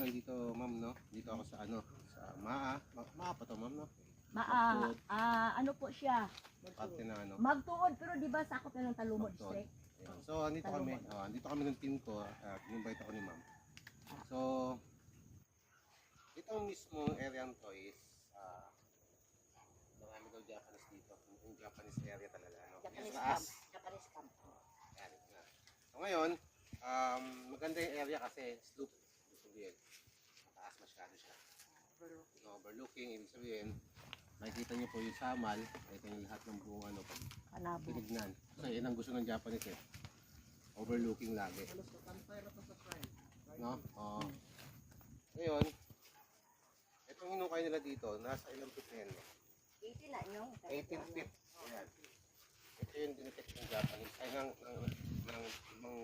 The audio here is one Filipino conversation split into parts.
nandito ma'am, no? Dito ako sa ano, sa Maa. Ma- Maa pa to ma'am, no? Ma, ah, ah, ano po siya? Parte na ano. Magtuod pero di ba sakop na ng Talumo Magtuod. district? Ayan. So, andito kami. Oh, andito kami ng team ko. At invite ako ni ma'am. So, itong mismong area to is ah, marami daw Japanese dito. Yung Japanese area talaga. No? Japanese Yung camp. taas. Japanese camp. Yan, nga. So ngayon, um, maganda yung area kasi slope. Ibig sabihin. No, overlooking, ibig sabihin, makikita niyo po yung samal, makikita niyo lahat ng buong ano, pag Kanabo. tinignan. Kasi yun ang gusto ng Japanese eh. Overlooking lagi. No? Oo. Ngayon, itong hinukay nila dito, nasa ilang feet na yan? no? 18 na yung. 18 feet. Ayan. Ito yung dinetect ng Japanese, ay ng, ng, ng, ng.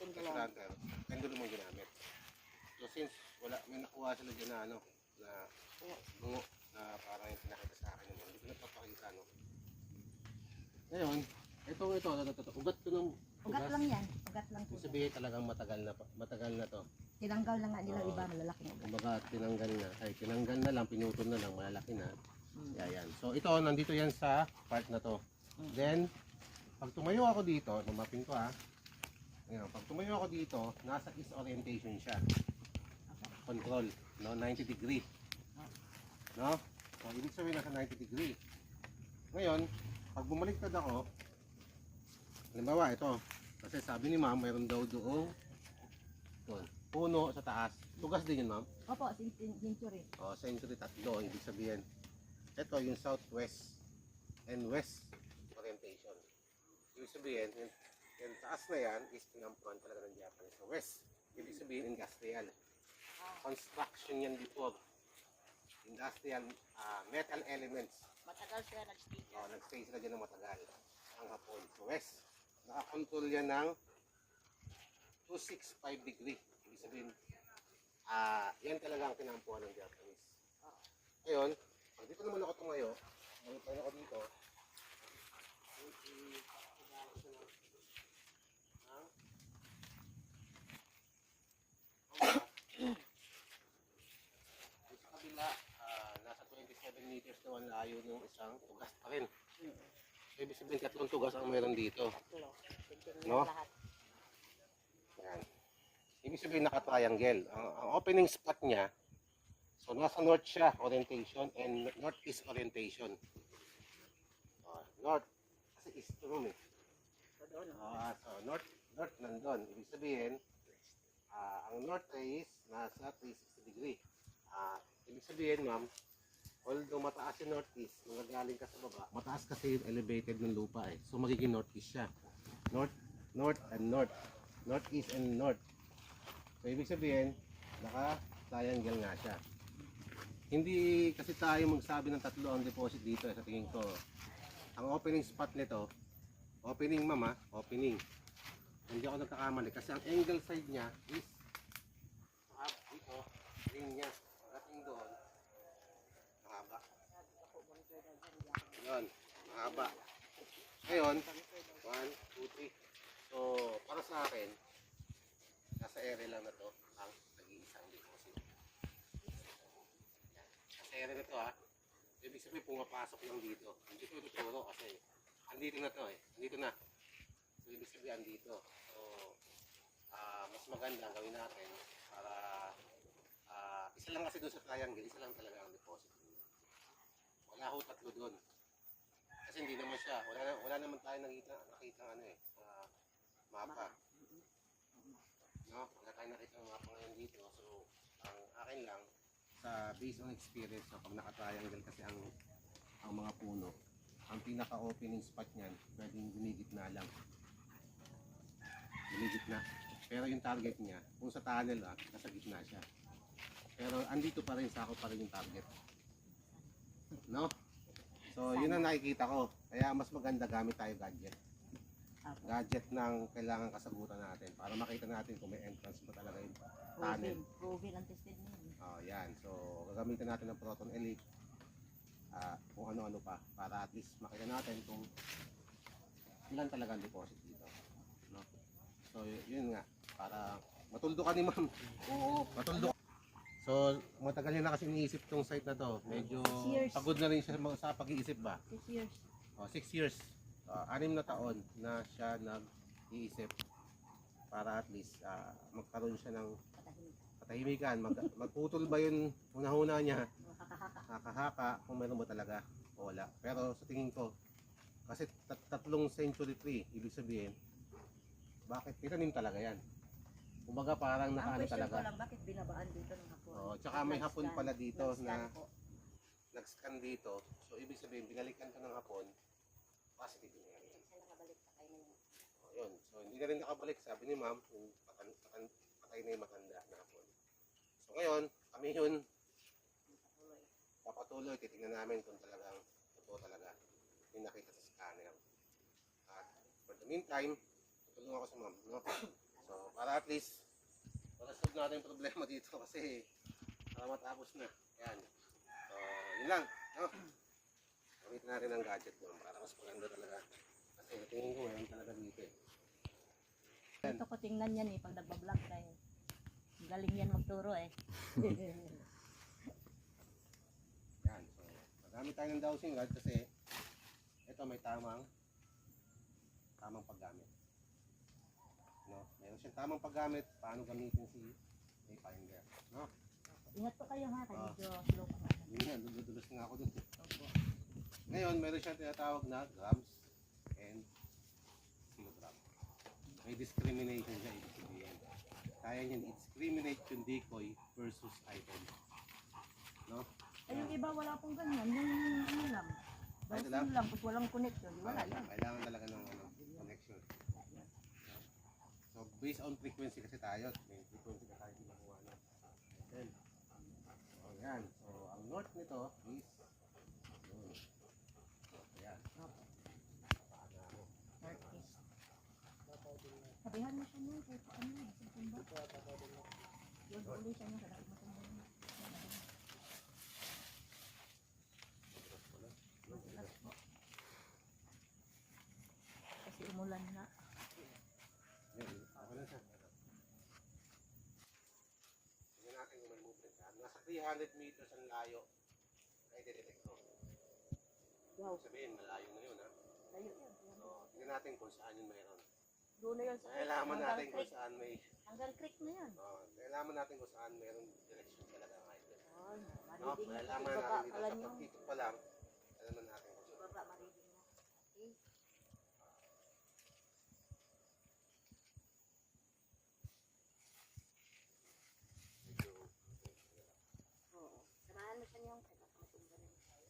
Translator, pendulum ang ginamit. So since wala, may nakuha sila dyan na ano, na bungo, na parang yung pinakita sa akin naman. Hindi ko napapakita, no? Ngayon, itong ito, ito, ito, ito, ugat to ng Ugat lang yan. Ugat lang po. Ibig sabihin talagang matagal na, matagal na to. Tinanggal na nga nila Oo. iba malalaking ugat. Kumbaga, tinanggal na, ay tinanggal na lang, pinutol na lang, malalaki na. Mm. Yeah, yan. So ito, nandito yan sa part na to. Then, pag tumayo ako dito, lumapin ko ha. Ngayon, pag tumayo ako dito, nasa east orientation siya. Control, no? 90 degree. No? So, ibig sabihin nasa 90 degree. Ngayon, pag bumaliktad ako, halimbawa ito, kasi sabi ni ma'am, mayroon daw doong doon, puno sa taas. Tugas din yun ma'am. Opo, century. O, century tatlo, ibig sabihin. Ito yung southwest and west orientation. Ibig sabihin, yung, yung taas na yan is pinampuan talaga ng Japanese sa west. Ibig sabihin, industrial. Construction yan before. Industrial ah, metal elements. Matagal siya nag-stay. O, nag-stay sila dyan ng matagal. Ang hapon. So, west. Nakakontrol yan ng 265 degree. Ibig sabihin, ah, yan talaga ang pinampuan ng Japanese. Ngayon, pag dito naman ako tumayo, mag ako dito, sa kabila, ah, nasa 27 meters daw ang layo ng isang tugas pa rin. Ibig sabihin, tatlong tugas ang meron dito. No? Yan. Ibig sabihin, naka-triangle. Ang, ang opening spot niya, so nasa north siya, orientation, and northeast orientation. Ah, north, kasi east room eh. Ah, so north, north nandun. Ibig sabihin, ah, ang north is nasa 360 degree. Ah, ibig sabihin, ma'am, although mataas yung northeast, nung galing ka sa baba, mataas kasi yung elevated ng lupa eh. So magiging northeast siya. North, north and north. Northeast and north. So ibig sabihin, naka-triangle nga siya. Hindi kasi tayo magsabi ng tatlo ang deposit dito eh, sa tingin ko. Ang opening spot nito, opening mama, opening. Hindi ako nagkakamali kasi ang angle side niya is ah, dito, linya. Pagdating doon, mahaba. Yun, mahaba. Ngayon, 1, 2, 3. So, para sa akin, nasa area lang na to ang nag-iisang deposit. Sa area na to ha, ibig sabihin pumapasok lang dito. Hindi ko ituturo kasi andito na to eh. Andito na. So, ibig sabihin andito. So, ah, mas maganda ang gawin natin para ah, isa lang kasi doon sa triangle, isa lang talaga ang deposit. Wala ho tatlo doon. Kasi hindi naman siya, wala, na- wala naman tayo nakita, nakita ano eh, ah, mapa. No? Wala tayong nakita ng mapa ngayon dito. So, ang akin lang, sa based on experience, so pag naka-triangle kasi ang ang mga puno, ang pinaka-opening spot niyan, pwedeng ginigitna lang. Ginigitna. Pero yung target niya, kung sa tunnel ah, nasa gitna siya. Pero andito pa rin, sako pa rin yung target. No? So, yun ang nakikita ko. Kaya mas maganda gamit tayo gadget. Apo. Gadget ng kailangan kasagutan natin para makita natin kung may entrance ba talaga yung tunnel. Proven. Proven ang tested niya. Oh, yan. So, gagamitin natin ng Proton Elite. ah, kung ano-ano pa para at least makita natin kung ilan talaga ang deposit dito. No? So, yun nga. Para matuldo ka ni ma'am. Oo. Matuldo So, matagal niya na kasi iniisip tong site na to. Medyo years. pagod na rin siya sa- sa pag-iisip ba? Six years. Oh, six years. Ah, anim na taon na siya nag-iisip para at least ah, magkaroon siya ng katahimikan. Mag, magputol ba yun una-una niya? Nakahaka kung meron ba talaga o wala. Pero sa tingin ko, kasi tat- tatlong century tree, ibig sabihin, bakit tinanim talaga yan? Kumbaga parang Ang nakaano question ko talaga. lang, bakit binabaan dito ng hapon? Oo, tsaka may hapon Nag-scan. pala dito Nag-scan na- po. Nag-scan dito, so ibig sabihin, binalikan ka ng hapon, positive nangyari. Saan siya nakabalik? Patay na yun. Oh, yun. So, hindi na rin nakabalik. Sabi ni ma'am, yung patan, patan, patay na yung matanda na hapon. So, ngayon, kami yun, Patuloy. papatuloy. Titingnan namin kung talagang totoo talaga yung nakita sa scanner. At for the meantime, tutulungan ako sa ma'am. No? So, para at least, ma-resolve natin yung problema dito kasi para matapos na. Yan. So, yun lang. No? Gamitin natin ang gadget mo para mas maganda talaga. Kasi tingin ko meron talaga dito eh. Ito ko tingnan yan eh, pag nagbablog eh. Galing yan magturo eh. Yan. So, magamit tayo ng dowsing rod kasi ito may tamang tamang paggamit. No? Meron siyang tamang paggamit paano gamitin si Wayfinder. No? Ingat po kayo ha, kaya Ah. medyo slow pa. Yun yan, dudulos ako dun. Ngayon, meron siyang tinatawag na grams and kilogram. May discrimination siya ibig sabihin. Kaya niyan i-discriminate yung decoy versus item. No? Ay, yung iba wala pong ganyan. Yung ano lang. Basta lang? lang, kung walang connection, wala yan. Kailangan talaga ng ano, based on frequency kasi tayo, may frequency na tayo ginakuha na. Then, so, yan. So, ang north nito is, yun. So, yan. Opo. Paano mo siya nun, kahit ano, cellphone ba? Yun, uli siya niya, kaya matanda na. Madalas po. Kasi umulan na. Yan, ako na siya. Tingnan natin kung may movement na. Nasa 300 meters ang layo na i-detect ko. Wow, Sabihin, malayo na yun ha. layo yan. So, tingnan natin kung saan yun mayroon. Doon na yun sa Kailangan natin kung creek. saan may Hanggang creek na yan. Oh, kailangan natin kung saan meron direction talaga ng highway. Ay, No? na. Kailangan Ibaba, natin dito sa nyo. pagtitok pa lang, alam natin kung saan. Ibaba, mariding na. Okay. Medyo, Oo. Samahan mo siya niyong kaya matumba na yung tayo.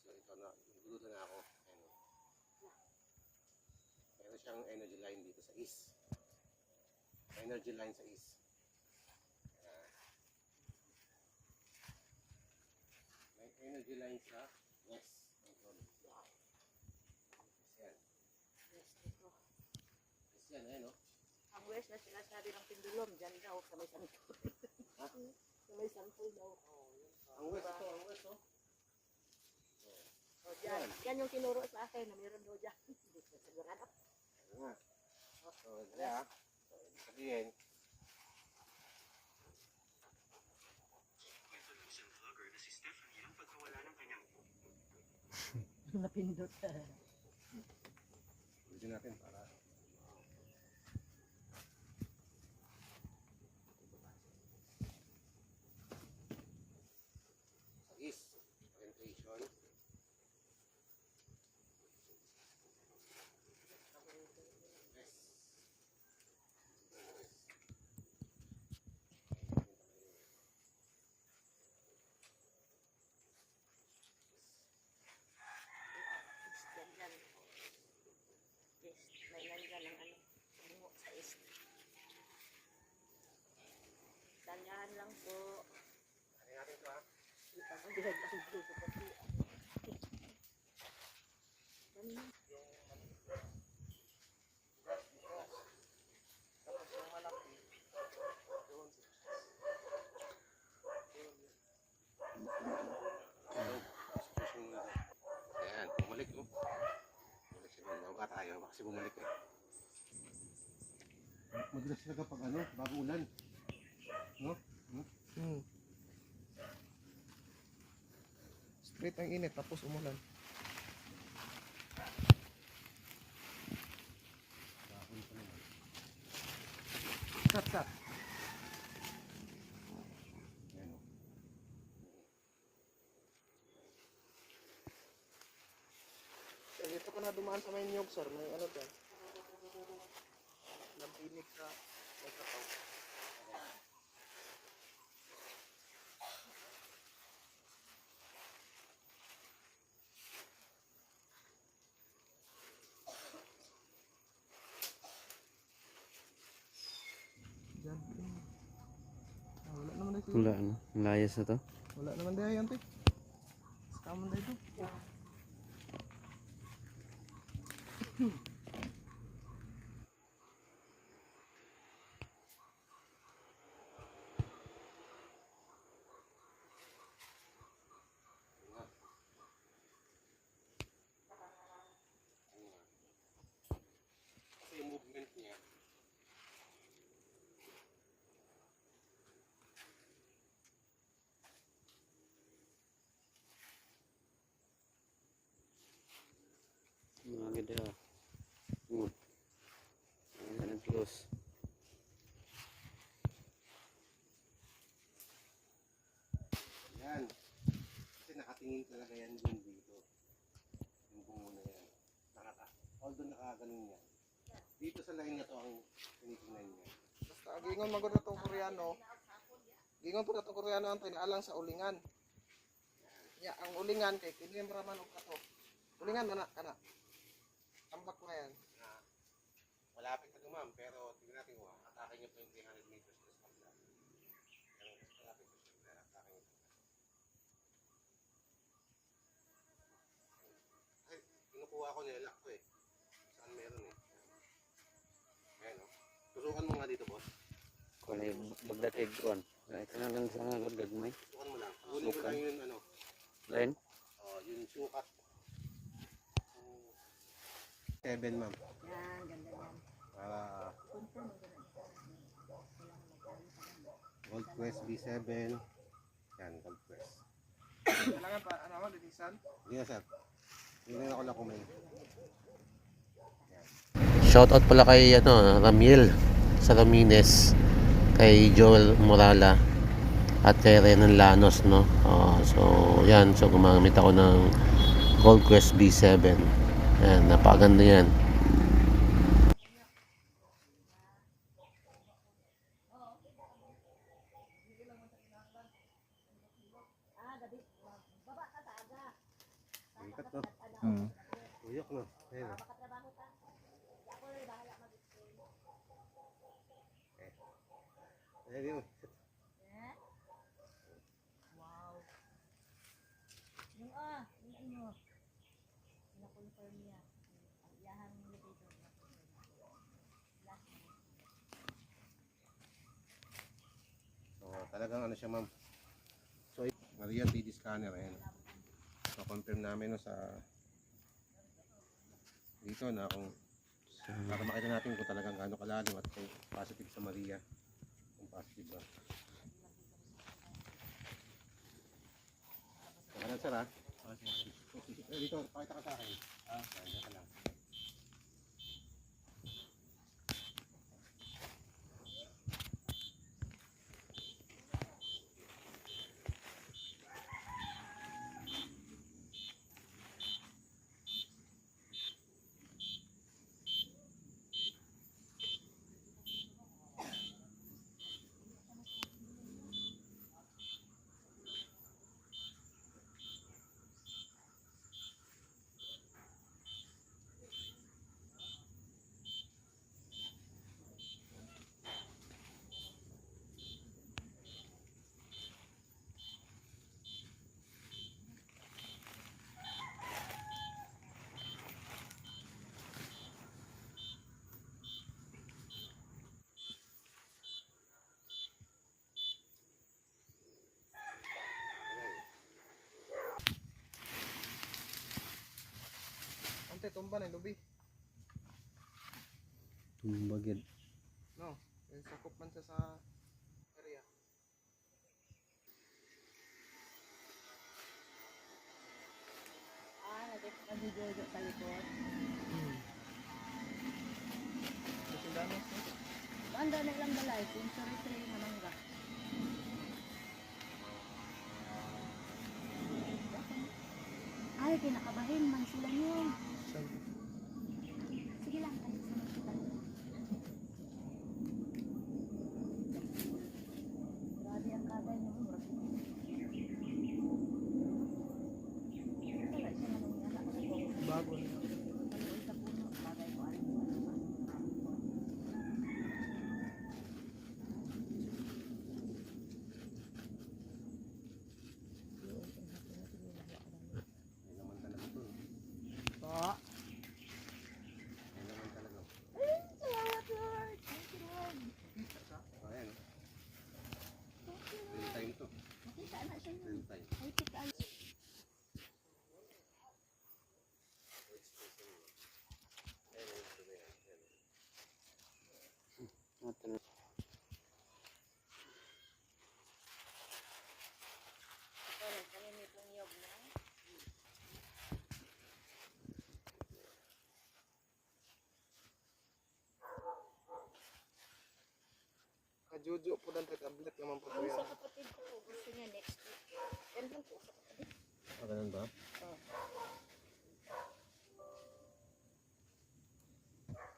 so ito na, nagulo na ako. Ano. Meron siyang energy line dito sa east. Energy line sa east. Ayan. May energy line sa west. Yan. Yes, ito. Yes, yan, eh, no? Ang west na sinasabi ng pendulum, dyan daw, sa may santol. Ha? sa may santol daw. Ang west ito, ang west, oh. O, dyan. Yan yung tinuro sa akin, na meron daw dyan. Hindi ko sigurado. Nga? So, kaya, so, ibig sabihin, Napindot. ulitin natin para may nandyan ang ano, bungo sa east. Dandahan lang po. Ano natin ito ha? Ipagbilag lang po sa pati. Ganun. ka tayo kasi bumalik eh. Madulas talaga pag ano, bago ulan. No? no? Hmm. Straight ang init tapos umulan. Stop, stop. Dumaan sa may niyog, sir. May ano dyan. Lampinig sa may kataw. Ah, wala naman dito. Wala ano, layas na to. Wala naman dito yan, tik. Scam man dito. Kasi yung movement niya, Mga ganda. Hmm. Ayan ang close. yan. Kasi nakatingin talaga yan dun dito. Yung bungo na yan. Nakaka, although nakagaling yan. Dito sa line na to ang tinitingnan niya. Basta gingon magod na tong Koreano. Gingon po na tong Koreano ang tinaalang sa ulingan. Ya, ang ulingan kay kini raman og kato. Ulingan mana kana. Tambak na yan. na malapit na dumam, pero tingnan natin atake niyo po yung 300 meters na sa kabila. Pero malapit na siya, pero atake niyo. Ay, kinukuha ko nilak ko eh. Saan meron eh. Ayan o. Tusukan mo nga dito, boss. Kung ay magdatig kon. Ito na lang sa nga gagmay. Tusukan mo lang. Huli ko lang yun, ano, Line? oh, yung sukat. Seven, ma'am. Yan, ganda yan. Mo ganun. Gold Quest B7. Yan, Gold Quest. Kailangan pa ano mo linisan. Na, sir. Tingnan ako lang kung may Shoutout pala kay ano, Ramiel sa Ramines, kay Joel Morala at kay Renan Lanos no. Oh, so yan, so gumamit ako ng Gold Quest B7. Yan, napakaganda yan. ikat, no? Uyok, no? Ayun, no? Eh. Ayun, yun. Wow. Yung ah, yung ano, na-confirm niya. Ang niya dito. Last So, talagang ano siya, ma'am. So, Maria 3D scanner, ayan. So, confirm namin no, sa dito na kung para makita natin kung talagang gaano kalalim at kung positive sa Maria. Kung positive ba. Saka lang, sir, ha? Dito, pakita ka sa akin. Ah, pakita ka lang. tumba na lubi. Tumba gid. No, sakop man sa sa area. Ah, na nagdidido sa likod. Hmm. Ito dami. Banda ah, na ilang balay, kung sa retrieve. Natin- Kajujo po dante tablet naman po Ang yan. sa kapatid ko, gusto niya next week. Ganun lang po sa kapatid. Ah, ganun ba?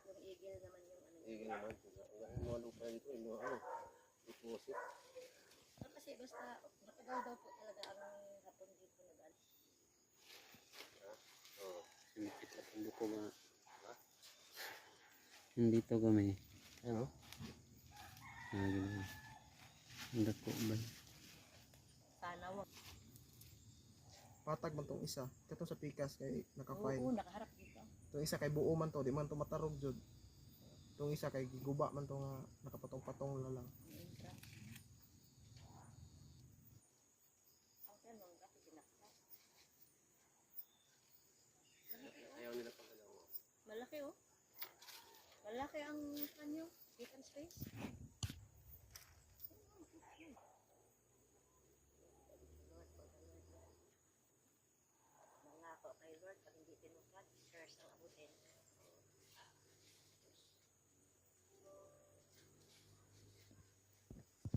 Yung eagle naman. Sige naman. Ang mga lupa dito, yung mga ano, deposit. Ah, kasi basta, matagal daw po talaga ang hapon dito nag Oo. Sumipit at ang buko ba? Nandito kami. Ano? Ah, ganun. Ang dako ba? Sana wag. Patag man tong isa. Katong sa pikas kay naka-fine. Oo, nakaharap dito. Tong isa kay buo man to, di man to matarog jud. Tong isa kay giguba man to nga nakapatong-patong na lang. Ayaw nila pang. Malaki oh. Malaki ang kanyo. Vacant space.